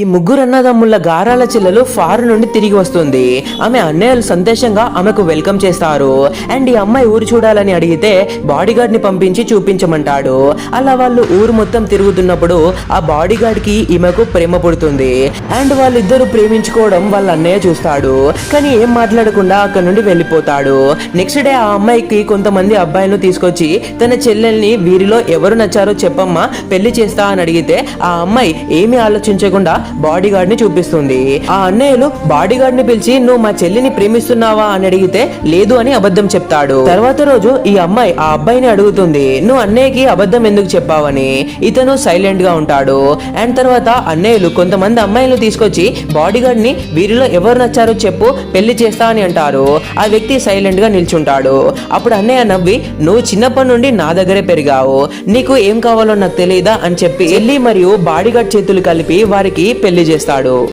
ఈ ముగ్గురు అన్నదమ్ముల గారాల చెల్లెలు ఫారు నుండి తిరిగి వస్తుంది. ఆమె అన్నయ్యలు సంతోషంగా ఆమెకు వెల్కమ్ చేస్తారు. అండ్ ఈ అమ్మాయి ఊరు చూడాలని అడిగితే బాడీగార్డ్ని పంపించి చూపించమంటాడు. అలా వాళ్ళు ఊరు మొత్తం తిరుగుతున్నప్పుడు ఆ బాడీ గార్డ్కి ఈమెకు ప్రేమ పుడుతుంది. అండ్ వాళ్ళిద్దరూ ప్రేమించుకోవడం వాళ్ళ అన్నయ్య చూస్తాడు. కానీ ఏం మాట్లాడకుండా అక్కడ నుండి వెళ్ళిపోతాడు. నెక్స్ట్ డే ఆ అమ్మాయికి కొంతమంది అబ్బాయిలను తీసుకొచ్చి తన చెల్లెల్ని వీరిలో ఎవరు నచ్చారో చెప్పమ్మా పెళ్ళి చేస్తా అని అడిగితే ఆ అమ్మాయి ఏమీ ఆలోచించకుండా బాడీ గార్డ్ని చూపిస్తుంది. ఆ అన్నయ్యలు బాడీ గార్డ్ని పిలిచి నువ్వు మా చెల్లిని ప్రేమిస్తున్నావా? అని అడిగితే లేదు అని అబద్ధం చెప్తాడు. తర్వాత రోజు ఈ అమ్మాయి ఆ అబ్బాయిని అడుగుతుంది నువ్వు అన్నయ్యకి అబద్ధం ఎందుకు చెప్పావని? ఇతను సైలెంట్గా ఉంటాడు. అండ్ తర్వాత అన్నయ్యలు కొంతమంది అమ్మాయిలు తీసుకొచ్చి బాడీ గార్డ్ని వీరిలో ఎవరు నచ్చారో చెప్పు పెళ్ళి చేస్తా అని అంటారు. ఆ వ్యక్తి సైలెంట్గా నిల్చుంటాడు. అప్పుడు అన్నయ్య నవ్వి నువ్వు చిన్నప్పటి నుండి నా దగ్గరే పెరిగావు. నీకు ఏం కావాలో నాకు తెలియదా అని చెప్పి చెల్లి మరియు బాడీగార్డ్ చేతులు కలిపి వారికి పెళ్ళి చేస్తాడు.